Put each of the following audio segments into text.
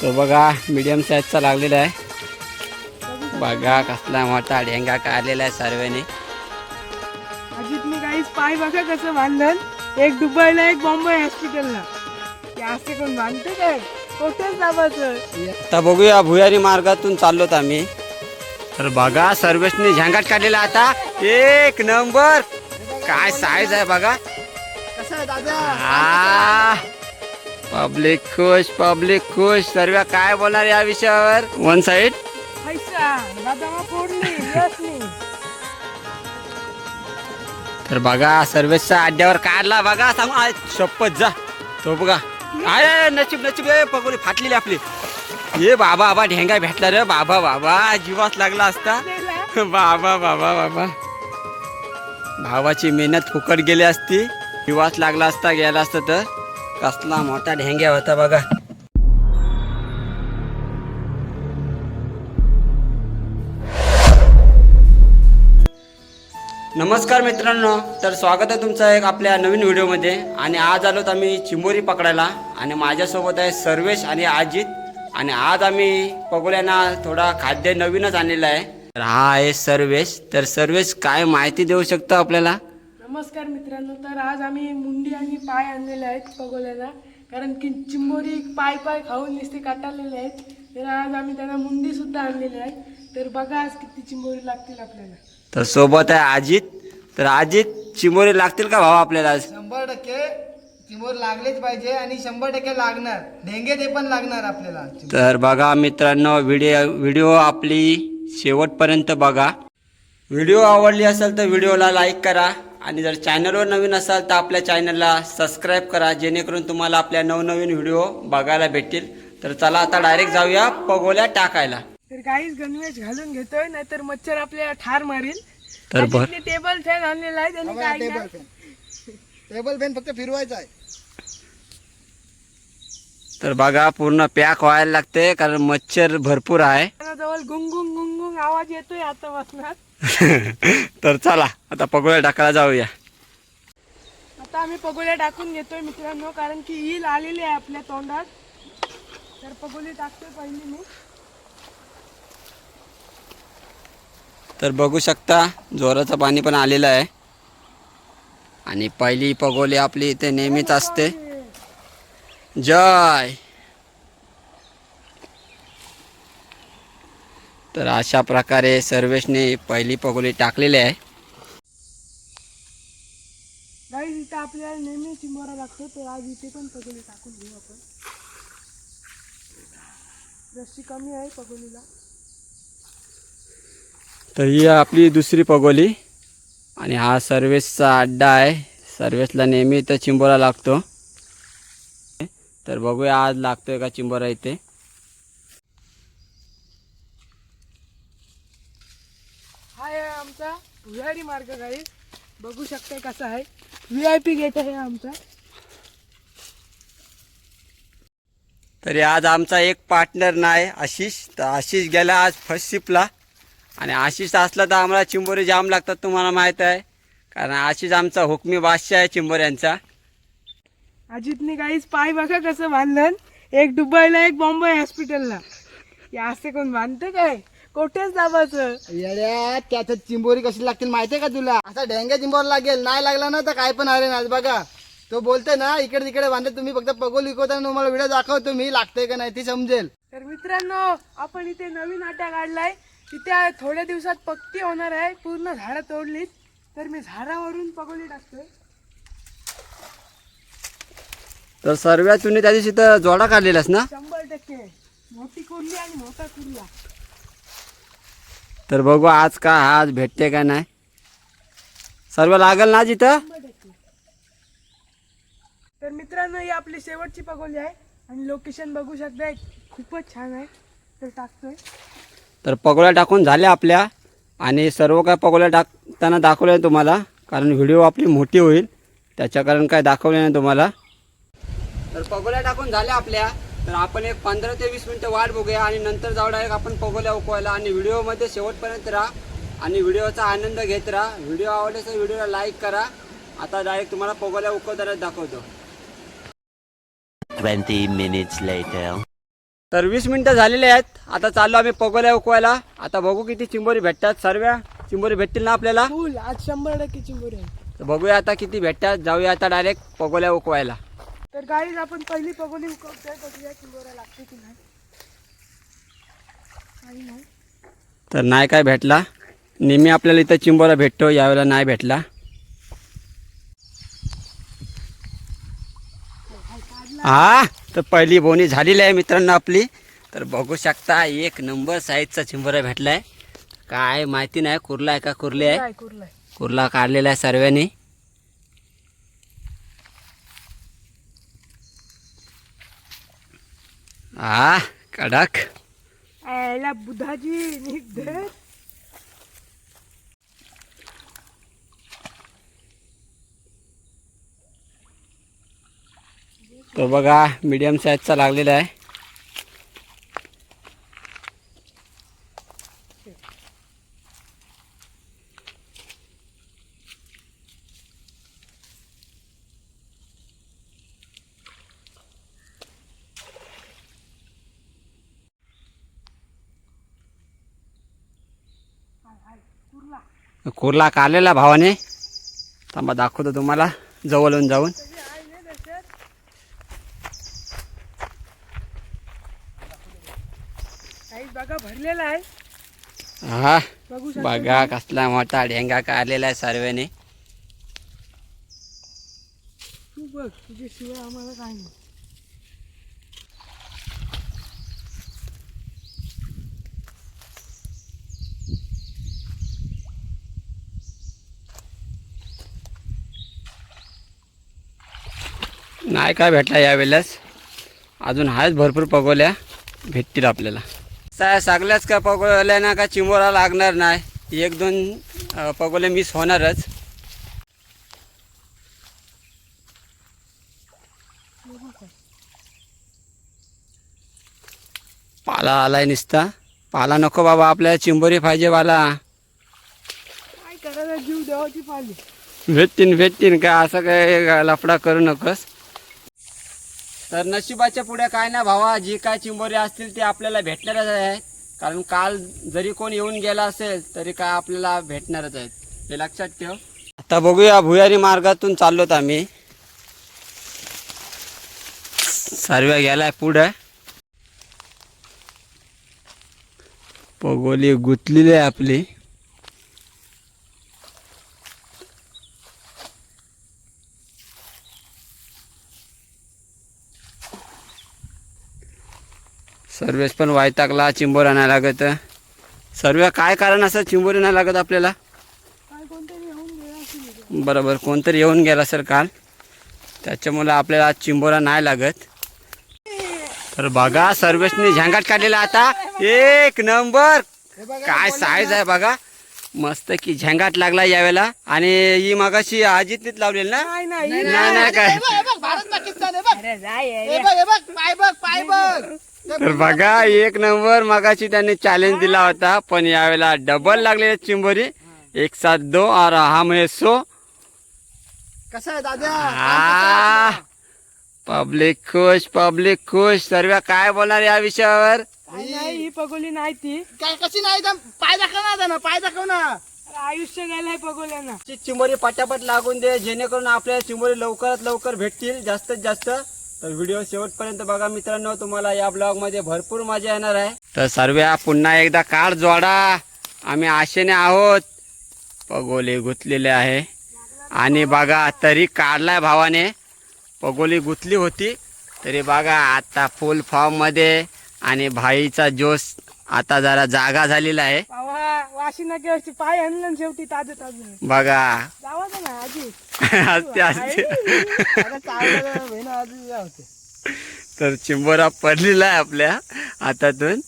तो बघा मीडियम साईजचा लागलेला आहे. बघा कसला मोठा ढेंगा काढलेला आहे सर्वेने. अजितने काहीच पाय बघा कसं बांधलं. एक दुबईला एक बॉम्बे हॉस्पिटलला असे कोण बांधते काय? आता बघूया भुयारी मार्गातून चाललोत आम्ही. तर बघा सर्वेशने झंगाट काढलेला आता. एक नंबर. काय साईज आहे बघा. कसं आहे दादा? पब्लिक खुश पब्लिक खुश. सर्व काय बोलणार या विषयावर? वन साइड तर बघा सर्वेशच्या अड्ड्यावर काढला. बघा सांगू शपथ जा. तो बघा. अरे नशीब नशीब. ए पगोली फाटलेली आपली. ये बाबा बाबा ढेंगा भेटला रे. बाबा बाबा जीवास लागला असता. बाबा बाबा बाबा. भावाची मेहनत फुकट गेली असती. जीवास लागला असता गेला असता तर. कसला मोठा ढेंग्या होता बघा. नमस्कार मित्रांनो तर स्वागत आहे तुमचं एक आपल्या नवीन व्हिडिओमध्ये. आणि आज आलोत आम्ही चिंबोरी पकडायला. आणि माझ्यासोबत आहे सर्वेश आणि अजित. आणि आज आम्ही पगोल्यांना थोडा खाद्य नवीनच आणलेला आहे. तर हा आहे सर्वेश. तर सर्वेश काय माहिती देऊ शकतो आपल्याला? नमस्कार मित्रांनो तर आज आम्ही मुंडी आणि पाय आणलेले आहेत पगोल्याला कारण की चिंबोरी पाय पाय खाऊन नुसते काटाळलेले आहेत. तर आज आम्ही त्यांना मुंडी सुद्धा आणलेली आहे. तर बघा आज किती चिंबोरी लागतील आपल्याला. तर सोबत आहे अजित. तर अजित चिंबोरी लागतील का भाऊ आपल्याला आज? शंभर टक्के चिमोर लागलेच पाहिजे आणि शंभर टक्के लागणार. ढेंगे ते पण लागणार आपल्याला. तर बघा मित्रांनो व्हिडिओ व्हिडिओ आपली शेवटपर्यंत बघा. व्हिडिओ आवडली असेल तर व्हिडिओला लाईक करा. आणि जर चॅनलवर नवीन असाल तर आपल्या चॅनलला सबस्क्राईब करा जेणेकरून तुम्हाला आपल्या नवनवीन व्हिडिओ बघायला भेटतील. तर चला आता डायरेक्ट जाऊया पगोल्या टाकायला. तर काहीच गणवेश घालून घेतोय नाहीतर मच्छर आपल्याला ठार मारील. तर बर टेबल फॅन आणलेला आहे त्यांनी काय टेबल फॅन टेबल फॅन फक्त फिरवायचा आहे. तर बघा पूर्ण पॅक व्हायला लागते कारण मच्छर भरपूर आहे. जवळ गुंगुंग गुंगुंग आवाज येतोय आता बसणार तर चला आता पगोल्या टाकायला जाऊया. आता आम्ही पगोल्या टाकून घेतोय मित्रांनो कारण की ईल आलेली आहे आपल्या तोंडात. तर पगोली टाकतोय पहिली मी. तर बघू शकता जोराचं पाणी पण आलेलं आहे. आणि पहिली पगोली आपली इथे नेहमीच असते. जय! तर अशा प्रकारे सर्वेशने पहिली पगोली टाकलेली आहे. इथं आपल्याला नेहमी चिंबोरा लागतो तर आज इथे पण पगोली टाकून घेऊ आपण. रस्सी कमी आहे पगोलीला. तर ही आपली दुसरी पगोली आणि हा सर्वेसचा अड्डा आहे. सर्वेसला नेहमी इथं चिंबोरा लागतो. तर बघूया आज लागतोय का चिंबोरा इथे हा आहे आमचा भुयारी मार्ग गाईज बघू शकताय कसा आहे. व्ही आय पी गेट आहे आमचा. तरी आज आमचा एक पार्टनर नाही आशिष. तर आशिष गेला आज फर्स्ट शिपला आणि आशिष असला तर आम्हाला चिंबोरी जाम लागतात तुम्हाला माहीत आहे. कारण आशिष आमचा हुकमी बादशाह आहे चिंबोऱ्यांचा. अजितने काहीच पाय बघा कसं बांधलं. एक दुबईला एक बॉम्बे हॉस्पिटलला असे कोण बांधते काय? कोठेच दाबाचं येड्या त्याच्यात चिंबोरी कशी लागतील माहितीये का तुला? असा ढेंगे चिंबोर लागेल. नाही लागला ना तर काय पण अरे ना बघा. तो बोलतोय ना इकडे तिकडे बांधत तुम्ही फक्त पगोल विकवताना तुम्हाला व्हिडिओ दाखवतो मी. लागतंय का नाही ती समजेल. तर मित्रांनो आपण इथे नवीन आट्या काढलाय. तिथे थोड्या दिवसात पक्की होणार आहे. पूर्ण झाडं तोडलीत. तर मी झाडावरून पगोली टाकतोय. तर सर्वात तुम्ही त्या दिवशी तर जोडा काढलेलास ना? शंभर टक्के. मोठी कुर्ली आणि मोठा कुर्ला तर बघू आज का आज भेटते का नाही. सर्व लागल ना जिथं? तर मित्रांनो ही आपली शेवटची पगोली आहे आणि लोकेशन बघू शकताय खूपच छान आहे. तर टाकतोय. तर पगोल्या टाकून झाल्या आपल्या आणि सर्व काय पगोल्या टाकताना दाखवलं आहे तुम्हाला कारण व्हिडिओ आपली मोठी होईल त्याच्या कारण काय दाखवले नाही तुम्हाला. तर पगोल्या टाकून झाल्या आपल्या. तर आपण एक पंधरा ते वीस मिनटं वाट बघूया आणि नंतर जाऊ डायरेक्ट आपण पगोल्या उकवायला आणि व्हिडिओमध्ये शेवटपर्यंत राहा आणि व्हिडिओचा आनंद घेत राहा. व्हिडिओ आवडले तर व्हिडिओला लाईक करा. आता डायरेक्ट तुम्हाला पगोल्या उकवताना दाखवतो. 20 minutes later. तर वीस मिनटं झालेले आहेत. आता चाललो आम्ही पगोल्या उकवायला आता बघू किती चिंबोरी भेटतात. सर्व चिंबोरी भेटतील ना आपल्याला? फुल आज शंभर टक्के चिंबोरी आहे. तर बघूया आता किती भेटतात. जाऊया आता डायरेक्ट पगोल्या उकवायला तर गाईज आपण पहिली पगोली उकवतोय बघूया लागते की नाही. तर नाही काय भेटला? नेहमी आपल्याला इथं चिंबोरा भेटतो यावेळेला नाही भेटला. हा तर पहिली बोनी झालेली आहे मित्रांनो आपली. तर बघू शकता एक नंबर साईजचा चिंबोरा भेटला आहे काय माहिती नाही कुर्ला आहे का कुर्ली आहे. कुर्ला काढलेला आहे सर्वांनी. हा कडक. याला बुधाची निघते तो बघा मीडियम साईजचा लागलेला आहे. कुर्ला काढलेला भावाने. थांबा दाखवतो तुम्हाला. जवळून जाऊन. बघा भरलेला आहे. हा बघा कसला मोठा ढेंगा काढलेला आहे सर्वेने. तू बघ तुझ्याशिवाय आम्हाला काय नाही. नाही काय भेटला यावेळेस? अजून आहेच भरपूर पगोल्या भेटतील आपल्याला. सा- सगळ्याच का पगोल्या ना का चिंबोरा लागणार नाही एक दोन अ, पगोले मिस होणारच. पाला आलाय निसता. पाला नको बाबा आपल्याला चिंबोरी पाहिजे बाला काय करायला जीव देवाची पाहिली भेटतीन भेटतीन का? असं काय लफडा करू नकोस. तर नशिबाच्या पुढे काय ना भावा जी काय चिंबोरी असतील ते आपल्याला भेटणारच आहे कारण काल जरी कोण येऊन गेला असेल तरी काय आपल्याला भेटणारच आहेत. हे लक्षात ठेव. आता बघूया भुयारी मार्गातून चाललोत आम्ही. सर्व गेलाय पुढे. पगोली गुंतलेली आहे आपली. सर्वेस पण वायताकला चिंबोरा नाही लागत. सर्व काय कारण असं? चिंबोरी नाही लागत आपल्याला? काय कोणतरी येऊन गेला असेल बरोबर कोणतरी येऊन गेला सर काल. त्याच्यामुळे आपल्याला आज चिंबोरा नाही लागत. तर बघा सर्वेसने झंगाट काढलेला आता. एक नंबर! हे बघा काय साईज आहे बघा. मस्त की झंगाट लागला यावेळेला. आणि ही मगाशी आजीतनीच लावलेली ना? नाही नाही नाही नाही. काय? तर बघा एक नंबर मगाशी त्यांनी चॅलेंज दिला होता पण यावेळेला डबल लागलेले चिंबोरी. एक सात दो और हा म्हणजे सो. कसं आहे दादा? पब्लिक खुश पब्लिक खुश. सर्व काय बोलणार या विषयावर? नाही, ही पगोली नाही ती. काय कशी नाही दम पाय दाखव ना दादा पाय दाखव ना. अरे आयुष्य गेलंय पगोल्यांना. चिंबोरी पटापट लागून दे जेणेकरून आपल्याला चिंबोरी लवकरात लवकर भेटतील जास्तीत जास्त. तर व्हिडिओ शेवटपर्यंत बघा मित्रांनो तुम्हाला या ब्लॉगमध्ये भरपूर मजा येणार आहे. तर सर्व पुन्हा एकदा काळ जोडा. आम्ही आशेने आहोत. पगोली गुंतलेले आहे. आणि बघा तरी काढलाय भावाने. पगोली गुंतली होती. तरी बघा आता फुल फॉर्ममध्ये. आणि भाईचा जोश आता जरा जागा झालेला आहे. बाबा वाशी नके असते पाय आणलं आणि शेवटी ताजे ताजे बघा जावाचं ना आजी. असते असते तर चिंबोरा पडलेला आहे आपल्या हातातून.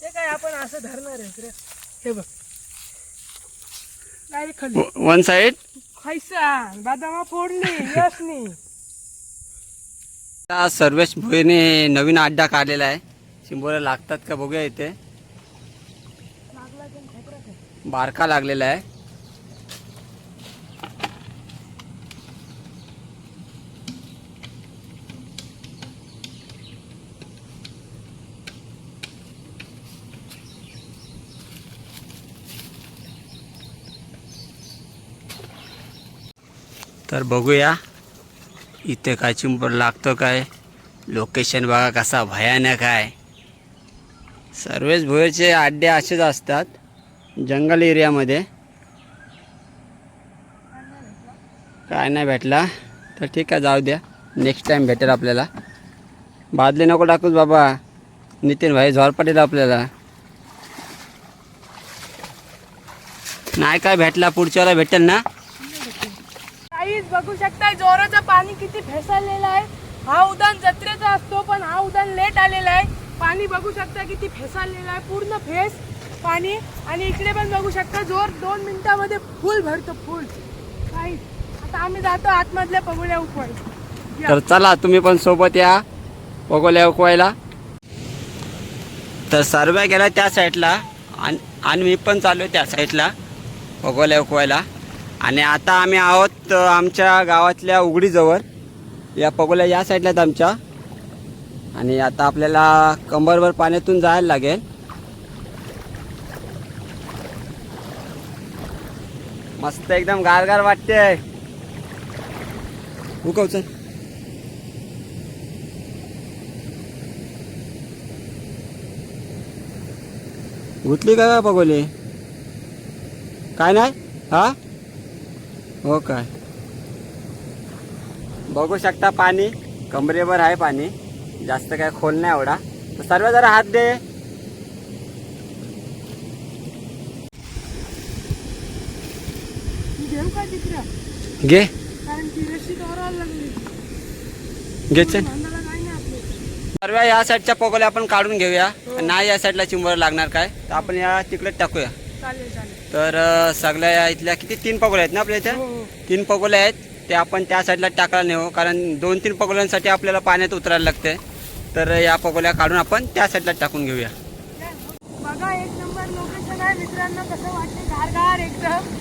ते काय आपण असं धरणार आहे हे बघ. डायरेक्ट खाली. वन साइड खायचा. बदामा फोडली यशनी सर्वेश भोईने नवीन अड्डा काढलेला आहे. शिंबोऱ्या लागतात का? बघूया इथे. बारका लागलेला आहे. तर बघूया इथे काय चिंबर लागतो काय? लोकेशन बघा कसा भयानक आहे. सर्वच भुयेचे अड्डे असेच असतात जंगल एरियामध्ये. काय नाही भेटला तर ठीक आहे जाऊ द्या. नेक्स्ट टाईम भेटेल आपल्याला. बादली नको टाकूच बाबा. नितीन भाई झोर पडेल आपल्याला. नाही काय भेटला पुढच्या वेळेला भेटेल ना? काहीच बघू शकता जोराचं पाणी किती फेसाळलेलं आहे. हा उदान जत्रेचा असतो पण हा उदान लेट आलेला आहे. पाणी बघू शकता किती फेसाळलेलं आहे पूर्ण फेस पाणी. आणि इकडे पण बघू शकता जोर दोन मिनिटामध्ये फुल भरतो फुल. काही. आता आम्ही जातो आतमधल्या पगोल्या उकवायला. तर चला तुम्ही पण सोबत या पगोल्या उकवायला. तर सर्व गेला त्या साईडला आणि आणि मी पण चालू आहे त्या साईडला पगोल्या उकवायला. आणि आता आम्ही आहोत आमच्या गावातल्या उघडीजवळ. या पगोल्या या साईडला आहेत आमच्या. आणि आता आपल्याला कंबरभर पाण्यातून जायला लागेल. मस्त एकदम गारगार वाटते. उकव चल. गुतली का काय पगोली? काय नाही? हा? हो काय. बघू शकता पाणी. कमरेवर आहे पाणी. जास्त काय खोल नाही एवढा. तर सर्व जरा हात दे. तिकडं? घे. सर्व या साईडच्या पगोल्या आपण काढून घेऊया. नाही या साईडला चिंबर लागणार काय? तर आपण या तिकडेच टाकूया. तर सगळ्या या इथल्या किती? तीन पगोल्या आहेत ना आपल्या इथे? हो हो. तीन पगोले आहेत. ते आपण त्या साईडला टाकायला नेऊ कारण दोन तीन पगोल्यांसाठी आपल्याला पाण्यात उतरायला लागते तर या पगोल्या काढून आपण त्या साईडला टाकून घेऊया. बघा एक नंबर लोकेशन आहे मित्रांनो कसं वाटते गारगार एकदम.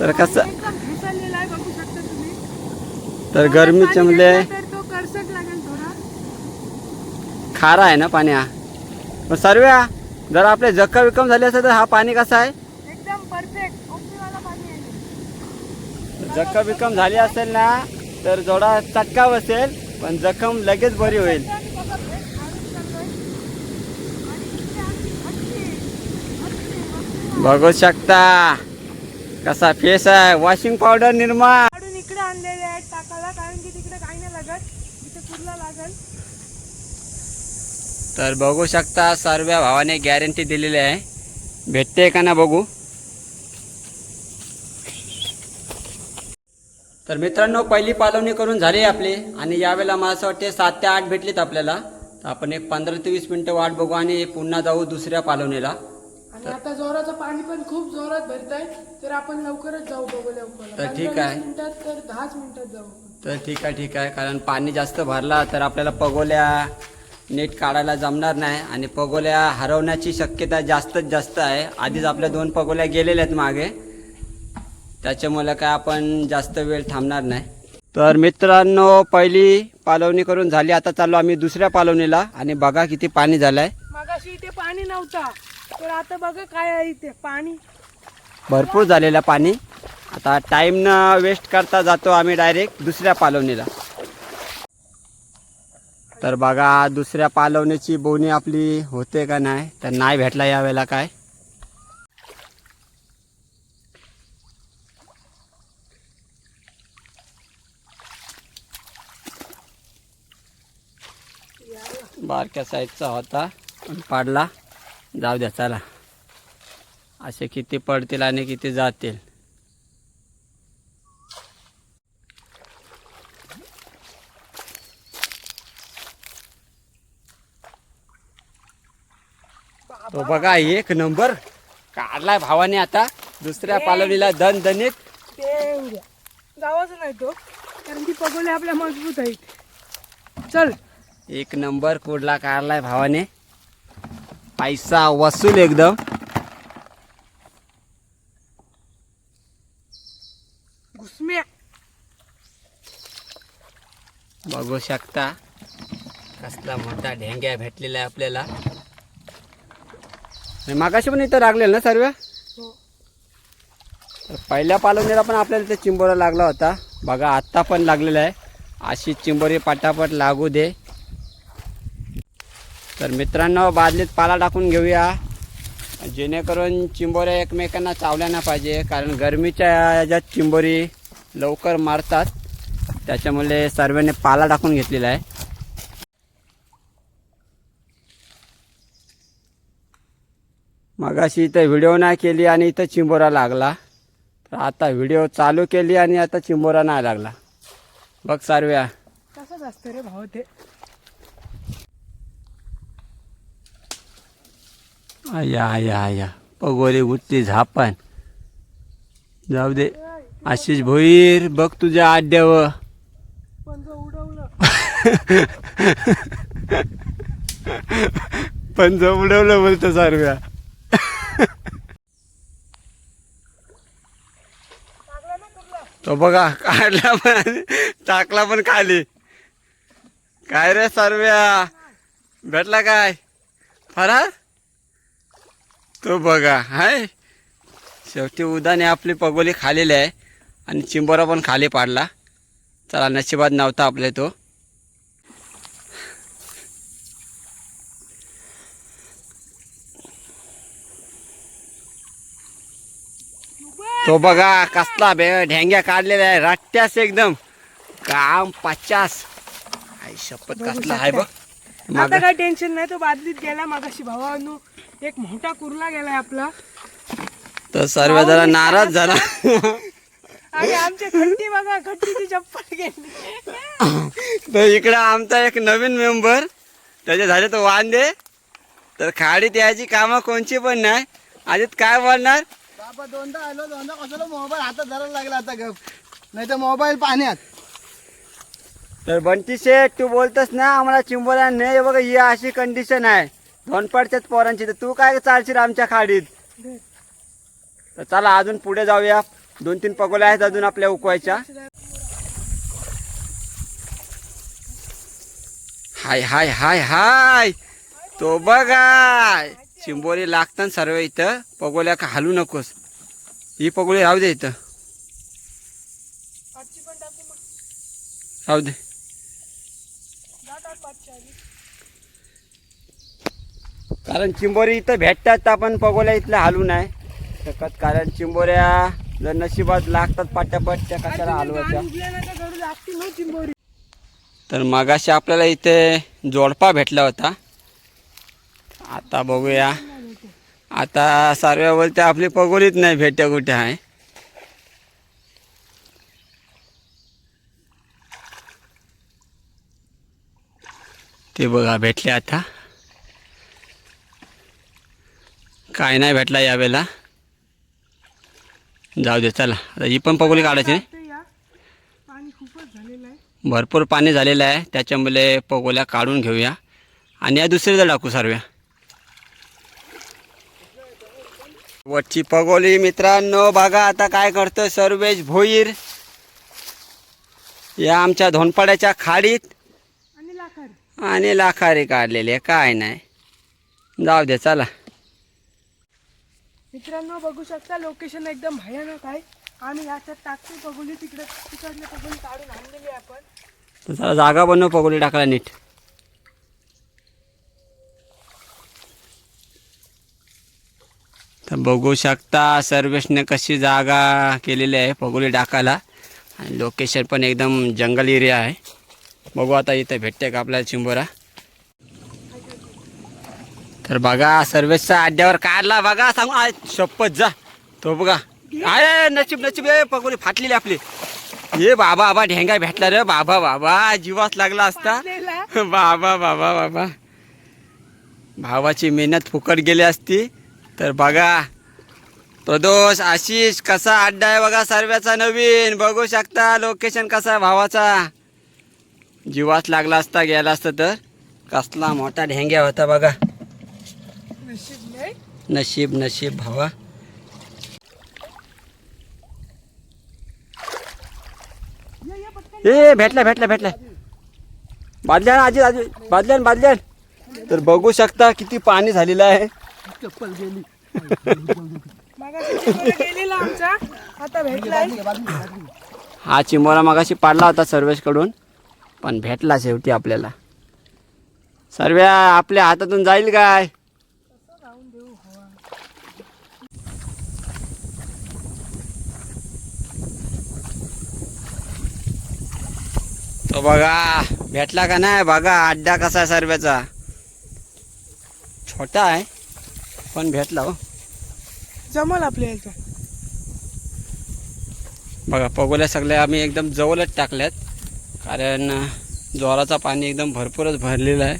तर कसं? एकदम फेसाळलेला आहे बघू शकता तुम्ही. तर तो करसट लागेल थोडा. खारा आहे ना पाणी हा? पण सर्व जर आपले जखम विकम झाले असेल तर हा पाणी कसा आहे एकदम परफेक्ट ओपीवाला पाणी आहे जखम विकम झाली असेल ना तर थोडा चटका बसेल पण जखम लगेच बरी होईल. बघा शकता कसा फेस आहे. वॉशिंग पावडर निर्मा इकडे आणलेले आहेत टाकायला कारण की तिकडे काही नाही लागत. कुर्ला लागल. तर बघू शकता सर्व भावाने गॅरंटी दिलेली आहे. भेटते का ना बघू? तर मित्रांनो पहिली पालवणी करून झाली आपली. आणि यावेळेला मला असं वाटते सात ते आठ भेटलीत आपल्याला. तर आपण एक पंधरा ते वीस मिनटं वाट बघू आणि पुन्हा जाऊ दुसऱ्या पालवणीला. आणि आता जोराचं पाणी पण खूप जोरात भरत आहे तर आपण लवकरच जाऊ बघू लवकर. तर ठीक आहे. मिनिटात तर दहाच मिनिटात जाऊ. तर ठीक आहे ठीक आहे. कारण पाणी जास्त भरला तर आपल्याला पगोल्या नीट काढायला जमणार नाही. आणि पगोल्या हरवण्याची शक्यता जास्तच जास्त आहे. आधीच आपल्या दोन पगोल्या गेलेल्या आहेत मागे. त्याच्यामुळे काय आपण जास्त वेळ थांबणार नाही. तर मित्रांनो पहिली पालवणी करून झाली. आता चाललो आम्ही दुसऱ्या पालवणीला आणि बघा किती पाणी झालं आहे मगाशी इथे पाणी नव्हता. तर आता बघा काय आहे इथे पाणी. भरपूर झालेलं पाणी. आता टाईम न वेस्ट करता जातो आम्ही डायरेक्ट दुसऱ्या पालवणीला. तर बघा दुसऱ्या पालवणीची बोनी आपली होते का नाही तर नाही भेटला यावेळेला काय. बारक्या साईजचा होता. पाडला. जाऊ द्या चला. असे किती पडतील आणि किती जातील. तो बघा एक नंबर काढलाय भावाने आता. दुसऱ्या पालवणीला दण दणीत ते येऊ द्या जावाच नाही तो. कारण की पगोले आपल्या मजबूत आहेत चल. एक नंबर कुडला काढलाय भावाने. पैसा वसूल एकदम. बघू शकता कसला मोठा ढेंग्या भेटलेला आहे आपल्याला. मागाशी पण इथं लागलेलं ना सर्व? हो. तर पहिल्या पालवणीला पण आपल्याला ते चिंबोरा लागला होता. बघा आत्ता पण लागलेला आहे. अशी चिंबोरी पटापट लागू दे. तर मित्रांनो बादलीत पाला टाकून घेऊया. जेणेकरून चिंबोऱ्या एकमेकांना चावल्या नाही पाहिजे कारण गरमीच्या याच्यात चिंबोरी लवकर मारतात. त्याच्यामुळे सर्वांनी पाला टाकून घेतलेला आहे. मगाशी इथं व्हिडिओ नाही केली आणि इथं चिंबोरा लागला. तर आता व्हिडिओ चालू केली आणि आता चिंबोरा नाही लागला. बघ सारव्या. तसंच असतं रे भाऊ ते. आया आया आया. पगोरी उठली झापान. जाऊ दे. आशिष भोईर बघ तुझ्या आड्याव पण जो उडवलं उडवलं बोलतो सारव्या. तो बघा काढला पण टाकला पण खाली. काय रे सारव्या? भेटला काय? फरार? तो बघा हाय. शेवटी उदाने आपली पगोली खालेली आहे आणि चिंबोरा पण खाली पाडला. चला नशिबात नव्हता आपले तो. तो बघा कसला बे ढेंग्या काढलेला आहे रट्ट्यास एकदम. काम पचास. आई शपथ कसला आहे बघ. आता काय टेन्शन नाही तो बादलीत गेला मागाशी भावानो. एक मोठा कुर्ला गेलाय आपला. तर सर्व जरा नाराज झाला. आणि आमच्या खट्टी बघा खट्टीची चप्पल गेली. तर इकडं आमचा एक नवीन मेंबर त्याचे झाले तो वांदे. तर खाडीत यायची कामं कोणची पण नाही. आधीत काय बोलणार? बाबा दोनदा आलो दोनदा कशाला मोबाईल हातात धरायला लागला आता गप? नाही तर मोबाईल पाण्यात. तर बंटी शेठ तू बोलतस ना आम्हाला चिंबोऱ्या नाही. बघा ही अशी कंडिशन आहे. धोनपाडच्याच पोरांची. तर तू काय चालशील आमच्या खाडीत? तर चला अजून पुढे जाऊया. दोन तीन पगोल्या आहेत अजून आपल्या उकवायच्या. हाय हाय हाय हाय. तो बघा. चिंबोरी लागतात सर्व इथं. पगोल्या का हालू नकोस. ही पगोळी राहू दे इथं. राहू दे जा टाक पाचची आधी कारण चिंबोरी इथं भेटतात आपण पगोल्या इथल्या हालू नाही. शकत कारण चिंबोऱ्या जर नशिबात लागतात पाट्यापट त्या कशाला हलवायच्या? तर मगाशी आपल्याला इथे जोडपा भेटला होता. आता बघूया. आता सर्व बोलते आपली पगोलीच नाही भेट्या कुठे आहे. ते बघा भेटले आता. काय नाही भेटला यावेळेला. जाऊ दे चला. आता ही पण पगोली काढायची आहे भरपूर पाणी झालेलं आहे. त्याच्यामुळे पगोल्या काढून घेऊया. आणि या दुसरीला टाकू सर्व्या. वरची पगोली मित्रांनो बघा आता काय करतोय सर्वेश भोईर. या आमच्या धोनपाड्याच्या खाडीत. आणि लाखार. काढलेले काय नाही. जाऊ दे चला. मित्रांनो बघू शकता लोकेशन एकदम भयानक आहे. आम्ही याच्यात टाकतो पगोली तिकडे. तिकडले पगोली काढून आणलेली आपण. तर जागा बनव पगोली टाकायला नीट. तर बघू शकता सर्वेशने कशी जागा केलेली आहे पगोली टाकायला. आणि लोकेशन पण एकदम जंगल एरिया आहे. बघू आता इथे भेटते का आपल्याला चिंबोरा. तर बघा सर्वेशचा अड्ड्यावर काढला बघा सांगू आय, शपथ जा. तो बघा. आहे नशीब नशीब ए पगोली फाटलेली आपली. ये बाबा बाबा ढेंगा भेटला रे. बाबा बाबा जीवास लागला असता. बाबा बाबा बाबा. भावाची मेहनत फुकट गेली असती. तर बघा प्रदोष आशिष कसा अड्डा आहे बघा सर्व्याचा नवीन. बघू शकता लोकेशन कसा आहे भावाचा. जीवास लागला असता गेला असता तर. कसला मोठा ढेंग्या होता बघा. नशीब नशीब भावा. ए भेटला भेटला भेटला बादल्यान आजी आजी. बादल्यान बादल्यान तर बघू शकता किती पाणी झालेलं आहे. चप्पल गेली. गेलेला आमचा आता हा चिंबोरा मगाशी पाडला होता सर्वेशकडून पण भेटला शेवटी आपल्याला. सर्व्या आपल्या हातातून जाईल काय? तो बघा भेटला का नाही? बघा अड्डा कसा आहे सर्व्याचा छोटा आहे पण भेटला हो. जमल आपल्या बघा पगोल्या सगळ्या आम्ही एकदम जवळच टाकल्यात. कारण अं, जोराचा पाणी एकदम भरपूरच भरलेलं आहे.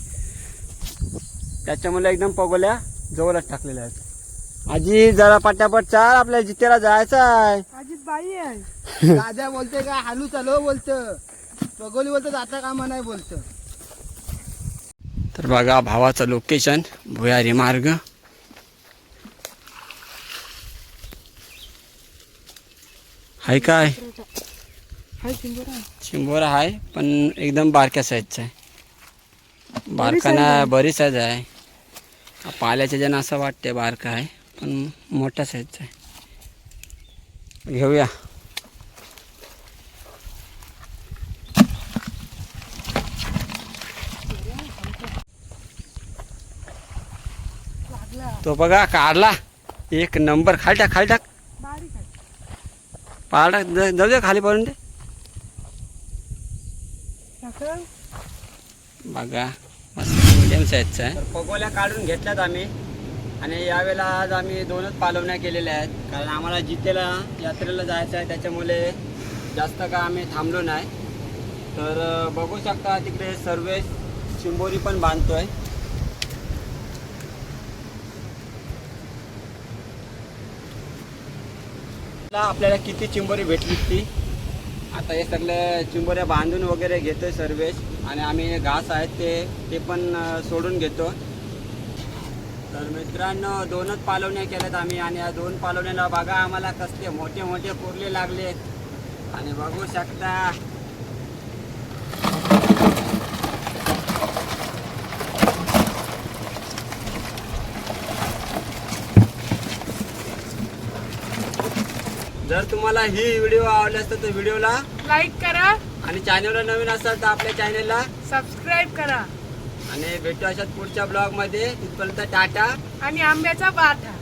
त्याच्यामुळे एकदम पगोल्या जवळच टाकलेल्या आहेत. आजी जरा पटापट चाल आपल्या जितेला जायचं आहे. अजित बाई आहे. राजा बोलते का? हालू चालव बोलतं पगोली बोलतं आता कामा नाही बोलतं. तर बघा भावाचं लोकेशन भुयारी मार्ग. हाय काय? चिंबोरा हाय आहे पण एकदम बारक्या साईजचा आहे. बारकाना बरी साईज आहे. पाल्याच्या जण असं वाटते बारका आहे पण मोठ्या साईजचा आहे. घेऊया. तो बघा काढला एक नंबर. खाली टाक खाली टाक. बारीक पाळ टाक जाऊ दे खाली पडून दे. बघा मस्त मिडियम साईजचा आहे पगोल्या काढून घेतल्यात आम्ही. आणि यावेळेला आज आम्ही दोनच पालवण्या केलेल्या आहेत. कारण आम्हाला जितेला यात्रेला जायचं आहे त्याच्यामुळे जास्त का आम्ही थांबलो नाही. तर बघू शकता तिकडे सर्वेश चिंबोरी पण बांधतोय. आपल्याला किती चिंबोरी भेटली ती? आता हे सगळे चिंबोऱ्या बांधून वगैरे घेतो सर्वेश. आणि आम्ही घास आहेत ते ते पण सोडून घेतो. तर मित्रांनो दोनच पालवण्या केल्यात आम्ही. आणि या दोन पालवण्याला बघा आम्हाला कसले मोठे मोठे कुर्ले लागले. आणि बघू शकता. जर तुम्हाला ही व्हिडिओ आवडली असेल तर व्हिडिओला लाईक करा आणि चॅनलवर नवीन असाल तर आपल्या चॅनलला सबस्क्राईब करा. आणि भेटू अशात पुढच्या ब्लॉगमध्ये. तिथपर्यंत टाटा. आणि आंब्याचा पाठा